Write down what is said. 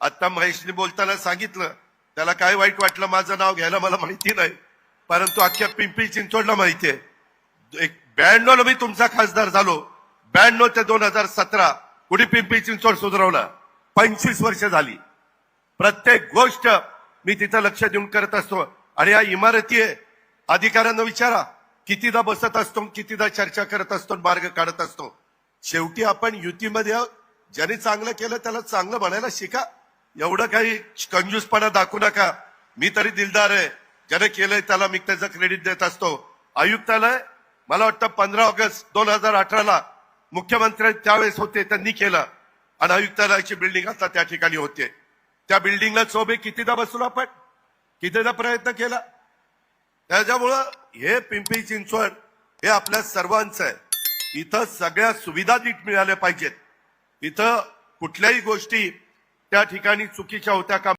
आता महेशने बोलताना सांगितलं त्याला काय वाईट वाटलं माझं नाव घ्यायला मला माहिती नाही परंतु अख्ख्या पिंपरी चिंचवडला माहिती आहे एक ब्याण्णव मी तुमचा खासदार झालो ब्याण्णव ते दोन हजार सतरा कुणी पिंपरी चिंचवड सुधारवला? पंचवीस वर्ष झाली. प्रत्येक गोष्ट मी तिथं लक्ष देऊन करत असतो. आणि या इमारती अधिकाऱ्यांना विचारा कितीदा बसत असतो कितीदा चर्चा करत असतो मार्ग काढत असतो. शेवटी आपण युतीमध्ये ज्याने चांगलं केलं त्याला चांगलं म्हणायला शिका. एवढं काही कंजूसपणा दाखवू नका. मी तरी दिलदार आहे. ज्याने केलंय त्याला मी त्याचं क्रेडिट देत असतो. आयुक्तालय मला वाटतं पंधरा ऑगस्ट दोन हजार अठराला मुख्यमंत्री त्यावेळेस होते त्यांनी केलं. आणि आयुक्तालयाची बिल्डिंग आता त्या ठिकाणी होते. त्या बिल्डिंगला चोबे कितीदा बसलो आपण? कितीदा प्रयत्न केला? त्याच्यामुळं हे पिंपरी चिंचवड हे आपल्या सर्वांचं आहे. इथं सगळ्या सुविधा नीट मिळाल्या पाहिजेत. इथं कुठल्याही गोष्टी त्या ठिकाणी चुकीच्या होत्या का